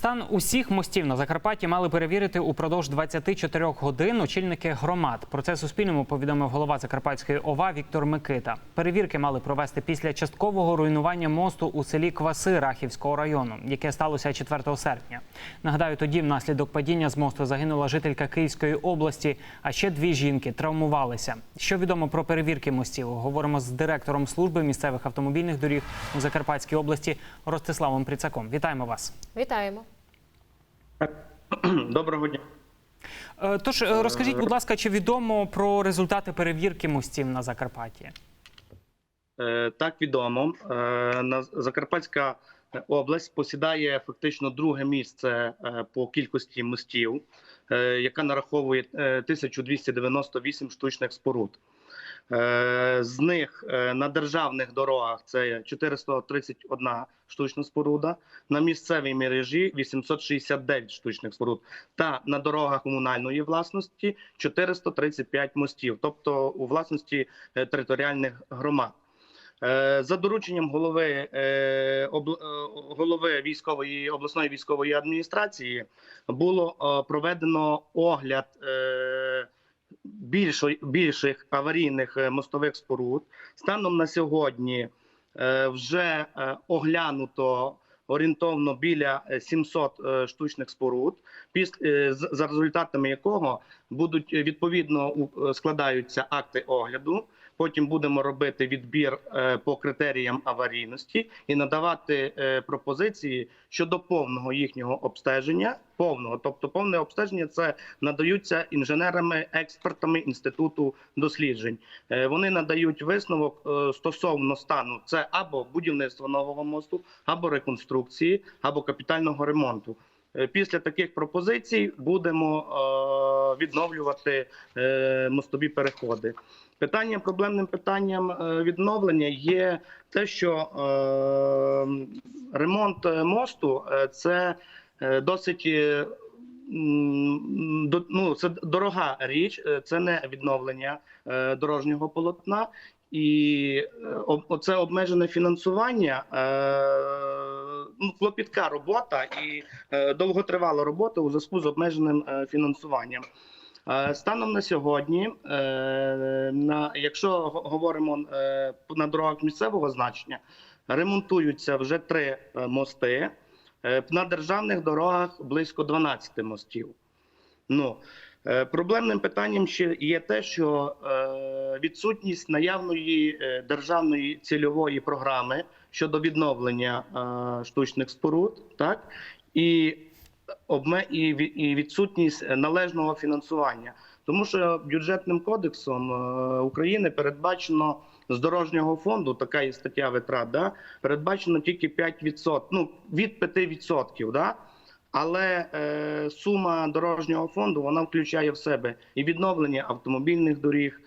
Стан усіх мостів на Закарпатті мали перевірити упродовж 24 годин очільники громад. Про це Суспільному повідомив голова Закарпатської ОВА Віктор Микита. Перевірки мали провести після часткового руйнування мосту у селі Кваси Рахівського району, яке сталося 4 серпня. Нагадаю, тоді внаслідок падіння з мосту загинула жителька Київської області, а ще дві жінки травмувалися. Що відомо про перевірки мостів? Говоримо з директором служби місцевих автомобільних доріг у Закарпатській області Ростиславом Пріцаком. Вітаємо вас. Вітаємо. Доброго дня. Е, Тож е, розкажіть, будь ласка, чи відомо про результати перевірки мостів на Закарпатті? Е, Так відомо. Закарпатська область посідає фактично друге місце по кількості мостів, яка нараховує е, 1298 штучних споруд. Е, З них е, на державних дорогах це 431 штучна споруда, на місцевій мережі 869 штучних споруд, та на дорогах комунальної власності 435 мостів, тобто у власності е, територіальних громад. За дорученням голови голови військової обласної військової адміністрації було проведено огляд е, більшо- більших аварійних е, мостових споруд. Станом на сьогодні е, вже е, оглянуто орієнтовно біля е, 700 е, штучних споруд, за результатами якого будуть відповідно складаються акти огляду. Потім будемо робити відбір е, по критеріям аварійності і надавати е, пропозиції щодо повного їхнього обстеження. Повного, тобто повне обстеження, це надаються інженерами, експертами інституту досліджень. Е, Вони надають висновок стосовно стану. Це або будівництво нового мосту, або реконструкції, або капітального ремонту. Е, Після таких пропозицій будемо е, відновлювати е, мостові переходи. Питанням, проблемним питанням відновлення є те, що ремонт мосту це досить ну, це дорога річ, це не відновлення дорожнього полотна. І е, оце обмежене фінансування, клопітка робота і е, довготривала робота у зв'язку з обмеженим е, фінансуванням. Е, Станом на сьогодні, на, якщо говоримо на дорогах місцевого значення, ремонтуються вже три мости. На державних дорогах близько 12 мостів. Ну, проблемним питанням ще є те, що е, відсутність наявної е, державної цільової програми щодо відновлення е, штучних споруд, так і обме і, відсутність належного фінансування, тому що бюджетним кодексом е, України передбачено з дорожнього фонду, така є стаття витрат, да, передбачено тільки 5%, ну від 5%, да. Але е, сума дорожнього фонду вона включає в себе і відновлення автомобільних доріг,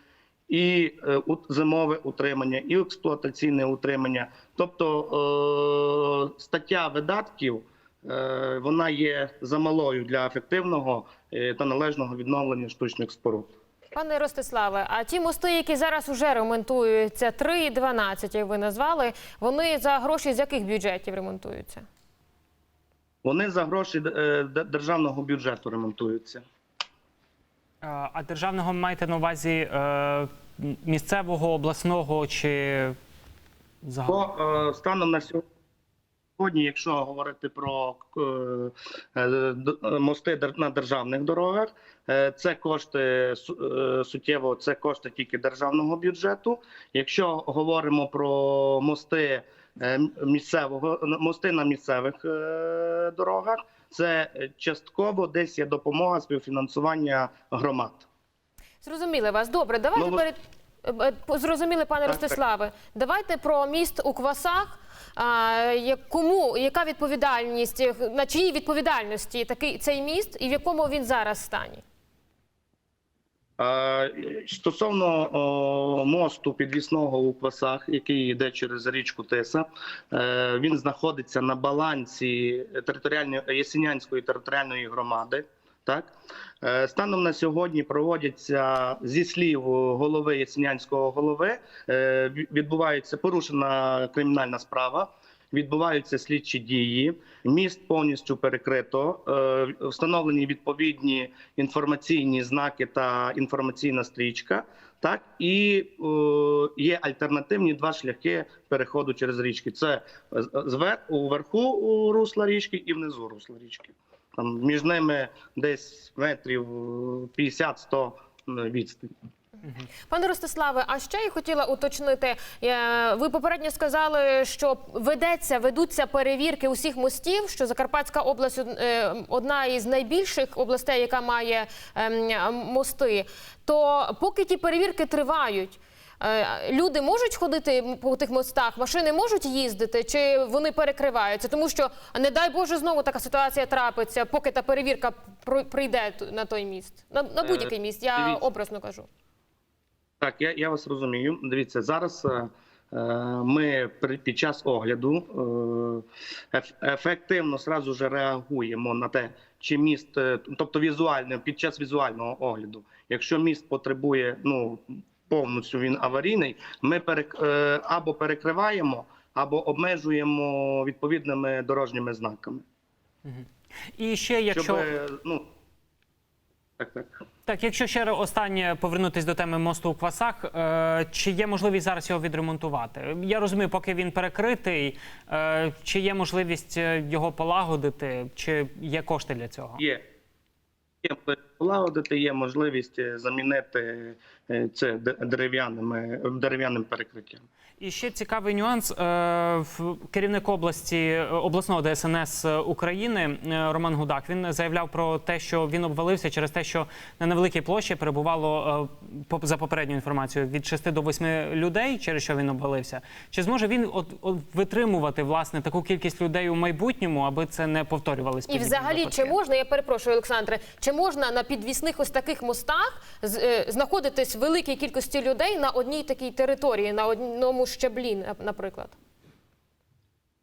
і е, зимове утримання, і експлуатаційне утримання. Тобто е, стаття видатків е, вона є замалою для ефективного е, та належного відновлення штучних споруд. Пане Ростиславе, а ті мости, які зараз уже ремонтуються, 3 і 12, як ви назвали, вони за гроші з яких бюджетів ремонтуються? Вони за гроші е, державного бюджету ремонтуються. А державного маєте на увазі е, місцевого, обласного чи загалом? Е, станом на сьогодні, якщо говорити про мости на державних дорогах, це кошти суттєво, це кошти тільки державного бюджету. Якщо говоримо про мости місцевого мости на місцевих е, дорогах, це частково десь є допомога співфінансування громад. Зрозуміли вас. Добре, давайте Ну, перед е, е, зрозуміли, пане Так, так. Ростиславе. Давайте про міст у Квасах. А, кому яка відповідальність е, на чиїй відповідальності такий цей міст, і в якому він зараз стані? Стосовно мосту підвісного у Квасах, який йде через річку Тиса, е, він знаходиться на балансі територіальної Єсенянської територіальної громади. Так Е, станом на сьогодні проводяться зі слів голови Ясенянського голови. е, Відбувається порушена кримінальна справа відбуваються слідчі дії. Міст повністю перекрито, е, встановлені відповідні інформаційні знаки та інформаційна стрічка. Так і е, є альтернативні два шляхи переходу через річки. Це з- звер уверху у русла річки і внизу русла річки. Там між ними десь метрів 50-100 відстань. Пане Ростиславе, а ще я хотіла уточнити. е, Ви попередньо сказали, що ведеться, ведуться перевірки усіх мостів. Що Закарпатська область е, одна із найбільших областей, яка має ем, мости. То поки ті перевірки тривають. е, Люди можуть ходити по тих мостах, машини можуть їздити, чи вони перекриваються? Тому що, не дай Боже, знову така ситуація трапиться, поки та перевірка прийде на той міст, на, на будь-який міст. Я образно кажу. Так, я, я вас розумію. Дивіться, зараз е, е, ми при- під час огляду е, ефективно сразу ж реагуємо на те, чи міст, е, тобто візуально, під час візуального огляду, якщо міст потребує ну повністю він аварійний, ми перек, е, або перекриваємо, або обмежуємо відповідними дорожніми знаками. І ще, якщо Щоб, е, ну, так, так. так, якщо ще останнє повернутись до теми мосту у Квасах, е, чи є можливість зараз його відремонтувати? Я розумію, поки він перекритий, е, чи є можливість е, його полагодити, чи є кошти для цього? Є. Є полагодити, є можливість е, замінити е, це дерев'яними дерев'яним перекриттям. І ще цікавий нюанс. Е, в- Керівник області обласного ДСНС України Роман Гудак він заявляв про те, що він обвалився через те, що на невеликій площі перебувало за попередньою інформацією від 6 до 8 людей, через що він обвалився. Чи зможе він от, от витримувати власне таку кількість людей у майбутньому, аби це не повторювалися? І взагалі, чи можна, я перепрошую, Олександре, чи можна на підвісних ось таких мостах е, знаходитись великій кількості людей на одній такій території, на одному щаблі, наприклад?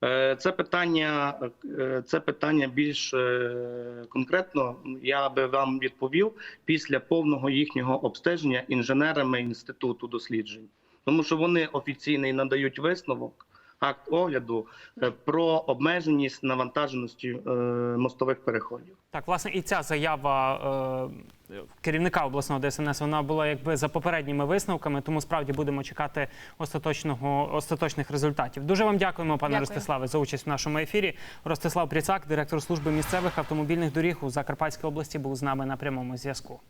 Е, Це питання, е, це питання більш конкретно. Я би вам відповів після повного їхнього обстеження інженерами інституту досліджень, тому що вони офіційно надають висновок. Акт огляду е, про обмеженість навантаженості е, мостових переходів. Так, власне, і ця заява е, керівника обласного ДСНС вона була якби за попередніми висновками, тому справді будемо чекати остаточного остаточних результатів. Дуже вам дякуємо, пане Дякую. Ростиславе, за участь в нашому ефірі. Ростислав Пріцак, директор служби місцевих автомобільних доріг у Закарпатській області, був з нами на прямому зв'язку.